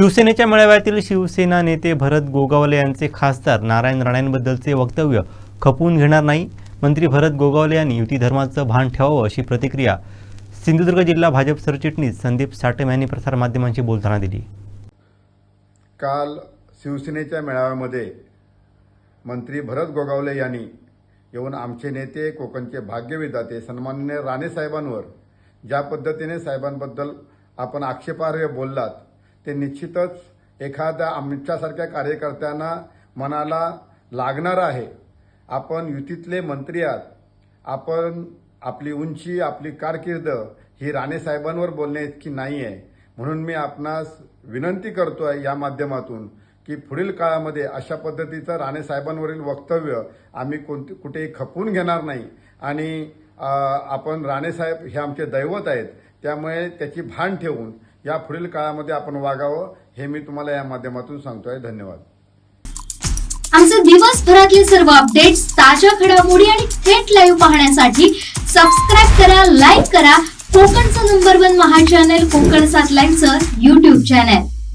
शिवसेनेच्या मेळाव्यातील शिवसेना नेते भरत गोगावले यांचे खासदार नारायण राणेंबद्दलचे वक्तव्य खपवून घेणार नाही. मंत्री भरत गोगावले यांनी युती धर्माचं भान ठेवावं अशी प्रतिक्रिया सिंधुदुर्ग जिल्हा भाजप सरचिटणीस संदीप साटम यांनी प्रसारमाध्यमांशी बोलताना दिली. काल शिवसेनेच्या मेळाव्यामध्ये मंत्री भरत गोगावले यांनी येऊन आमचे नेते कोकणचे भाग्यविधाते सन्माननीय राणे साहेबांवर ज्या पद्धतीने साहेबांबद्दल आपण आक्षेपार्ह बोललात ते निश्चितच एखाद्या आमच्यासारख्या कार्यकर्त्यांना मनाला लागणारं आहे. आपण युतीतले मंत्री आहात. आपण आपली उंची आपली कारकीर्द ही राणे साहेबांवर इतकी नाही आहे म्हणून मी आपणास विनंती करतो आहे या माध्यमातून की पुढील काळामध्ये अशा पद्धतीचं राणे साहेबांवरील वक्तव्य आम्ही कोणते कुठेही खपवून घेणार नाही. आणि आपण राणेसाहेब हे आमचे दैवत आहेत. त्यामुळे त्याची भान ठेवून या पुढील काळामध्ये आपण वागावं हे मी तुम्हाला या माध्यमातून सांगतोय. धन्यवाद. आमचे दिवसभरातले सर्व अपडेट्स ताज्या घडामोडी आणि थेट लाईव्ह पाहण्यासाठी सबस्क्राईब करा लाईक करा. कोकणचं नंबर वन महा चॅनल कोकण सात लाईव्हचं युट्यूब चॅनल